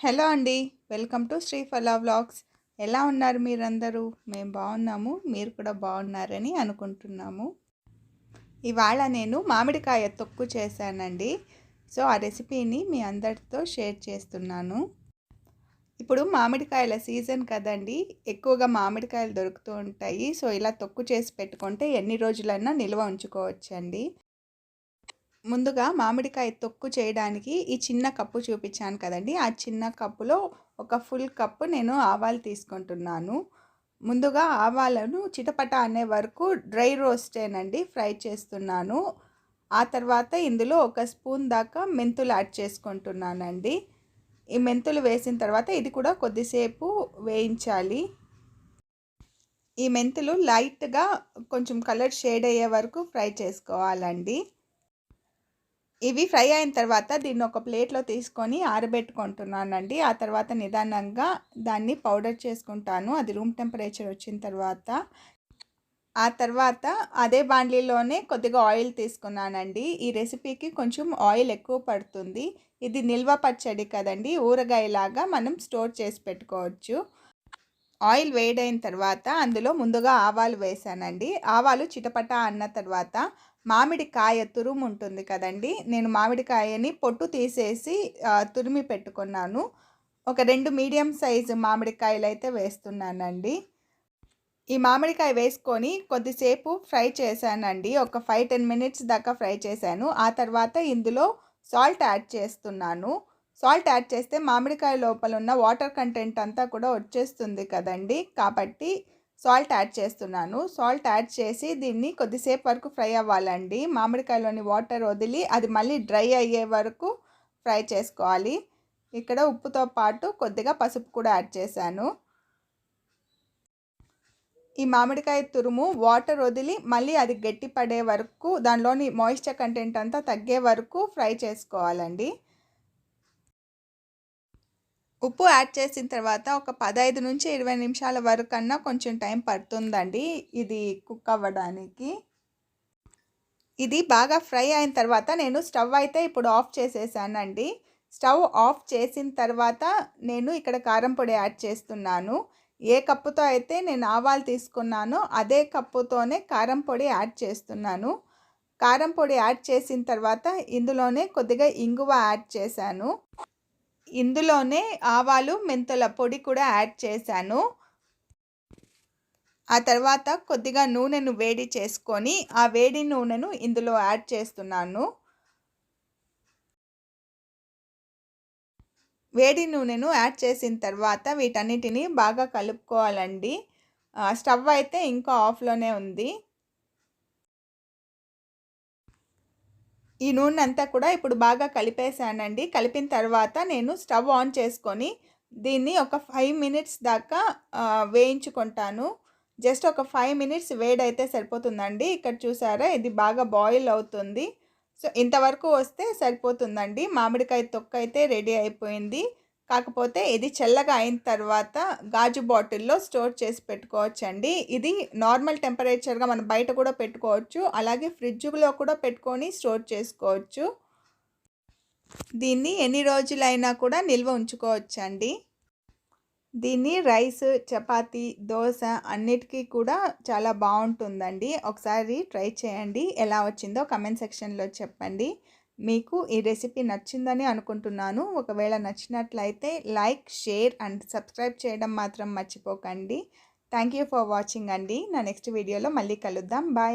Hello అండి welcome to శ్రీఫలా vlogs. ఎలా ఉన్నారు మీరందరూ? మేము బాగున్నాము మీరు కూడా బాగున్నారని అనుకుంటున్నాము. ఇవాళ నేను మామిడికాయ తొక్కు చేశానండి. సో ఆ రెసిపీని మీ అందరితో షేర్ చేస్తున్నాను. ఇప్పుడు మామిడికాయల సీజన్ కదండి ఎక్కువగా మామిడికాయలు దొరుకుతూ ఉంటాయి. సో ఇలా తొక్కు చేసి పెట్టుకుంటే ఎన్ని రోజులైనా నిల్వ ఉంచుకోవచ్చండి. ముందుగా మామిడికాయ తొక్కు చేయడానికి ఈ చిన్న కప్పు చూపించాను కదండి. ఆ చిన్న కప్పులో ఒక ఫుల్ కప్పు నేను ఆవాలు తీసుకుంటున్నాను. ముందుగా ఆవాలను చిటపట అనే వరకు డ్రై రోస్టేనండి ఫ్రై చేస్తున్నాను. ఆ తర్వాత ఇందులో ఒక స్పూన్ దాకా మెంతులు యాడ్ చేసుకుంటున్నానండి. ఈ మెంతులు వేసిన తర్వాత ఇది కూడా కొద్దిసేపు వేయించాలి. ఈ మెంతులు లైట్గా కొంచెం కలర్ షేడ్ అయ్యే వరకు ఫ్రై చేసుకోవాలండి. ఇవి ఫ్రై అయిన తర్వాత దీన్ని ఒక ప్లేట్లో తీసుకొని ఆరబెట్టుకుంటున్నానండి. ఆ తర్వాత నిదానంగా దాన్ని పౌడర్ చేసుకుంటాను. అది రూమ్ టెంపరేచర్ వచ్చిన తర్వాత. ఆ తర్వాత అదే బాండ్లీలోనే కొద్దిగా ఆయిల్ తీసుకున్నానండి. ఈ రెసిపీకి కొంచెం ఆయిల్ ఎక్కువ పడుతుంది. ఇది నిల్వ పచ్చడి కదండి. ఊరగాయలాగా మనం స్టోర్ చేసి పెట్టుకోవచ్చు. ఆయిల్ వేడైన తర్వాత అందులో ముందుగా ఆవాలు వేసానండి. ఆవాలు చిటపట అన్న తర్వాత మామిడికాయ తురుము ఉంటుంది కదండి. నేను మామిడికాయని పొట్టు తీసేసి తురిమి పెట్టుకున్నాను. ఒక రెండు మీడియం సైజు మామిడికాయలు అయితే వేస్తున్నానండి. ఈ మామిడికాయ వేసుకొని కొద్దిసేపు ఫ్రై చేశానండి. ఒక ఫైవ్ టెన్ మినిట్స్ దాకా ఫ్రై చేశాను. ఆ తర్వాత ఇందులో సాల్ట్ యాడ్ చేస్తున్నాను. సాల్ట్ యాడ్ చేస్తే మామిడికాయ లోపల ఉన్న వాటర్ కంటెంట్ అంతా కూడా వచ్చేస్తుంది కదండి. కాబట్టి సాల్ట్ యాడ్ చేస్తున్నాను. సాల్ట్ యాడ్ చేసి దీన్ని కొద్దిసేపు వరకు ఫ్రై అవ్వాలండి. మామిడికాయలోని వాటర్ వదిలి అది మళ్ళీ డ్రై అయ్యే వరకు ఫ్రై చేసుకోవాలి. ఇక్కడ ఉప్పుతో పాటు కొద్దిగా పసుపు కూడా యాడ్ చేశాను. ఈ మామిడికాయ తురుము వాటర్ వదిలి మళ్ళీ అది గట్టి పడే వరకు దానిలోని మాయిశ్చర్ కంటెంట్ అంతా తగ్గే వరకు ఫ్రై చేసుకోవాలండి. ఉప్పు యాడ్ చేసిన తర్వాత ఒక పదహైదు నుంచి ఇరవై నిమిషాల వరకు అన్నా కొంచెం టైం పడుతుందండి ఇది కుక్ అవ్వడానికి. ఇది బాగా ఫ్రై అయిన తర్వాత నేను స్టవ్ అయితే ఇప్పుడు ఆఫ్ చేసేసానండి. స్టవ్ ఆఫ్ చేసిన తర్వాత నేను ఇక్కడ కారం పొడి యాడ్ చేస్తున్నాను. ఏ కప్పుతో అయితే నేను ఆవాలు తీసుకున్నానో అదే కప్పుతోనే కారం పొడి యాడ్ చేస్తున్నాను. కారం పొడి యాడ్ చేసిన తర్వాత ఇందులోనే కొద్దిగా ఇంగువ యాడ్ చేశాను. ఇందులోనే ఆవాలు మెంతుల పొడి కూడా యాడ్ చేశాను. ఆ తర్వాత కొద్దిగా నూనెను వేడి చేసుకొని ఆ వేడి నూనెను ఇందులో యాడ్ చేస్తున్నాను. వేడి నూనెను యాడ్ చేసిన తర్వాత వీటన్నిటిని బాగా కలుపుకోవాలండి. స్టవ్ అయితే ఇంకా ఆఫ్లోనే ఉంది. ఈ నూనె అంతా కూడా ఇప్పుడు బాగా కలిపేసానండి కలిపిన తర్వాత నేను స్టవ్ ఆన్ చేసుకొని దీన్ని ఒక ఫైవ్ మినిట్స్ దాకా వేయించుకుంటాను. జస్ట్ ఒక ఫైవ్ మినిట్స్ వేడైతే సరిపోతుందండి. ఇక్కడ చూసారా ఇది బాగా బాయిల్ అవుతుంది. సో ఇంతవరకు వస్తే సరిపోతుందండి. మామిడికాయ తొక్క అయితే రెడీ అయిపోయింది. కాకపోతే ఇది చల్లగా అయిన తర్వాత గాజు బాటిల్లో స్టోర్ చేసి పెట్టుకోవచ్చు అండి ఇది నార్మల్ టెంపరేచర్గా మనం బయట కూడా పెట్టుకోవచ్చు. అలాగే ఫ్రిడ్జ్లో కూడా పెట్టుకొని స్టోర్ చేసుకోవచ్చు. దీన్ని ఎన్ని రోజులైనా కూడా నిల్వ ఉంచుకోవచ్చండి. దీన్ని రైస్ చపాతి దోశ అన్నిటికీ కూడా చాలా బాగుంటుందండి. ఒకసారి ట్రై చేయండి. ఎలా వచ్చిందో కమెంట్ సెక్షన్లో చెప్పండి. మీకు ఈ రెసిపీ నచ్చిందని అనుకుంటున్నాను. ఒకవేళ నచ్చినట్లయితే లైక్ షేర్ అండ్ సబ్స్క్రైబ్ చేయడం మాత్రం మర్చిపోకండి. థ్యాంక్ యూ ఫర్ వాచింగ్ అండి. నా నెక్స్ట్ వీడియోలో మళ్ళీ కలుద్దాం. బాయ్.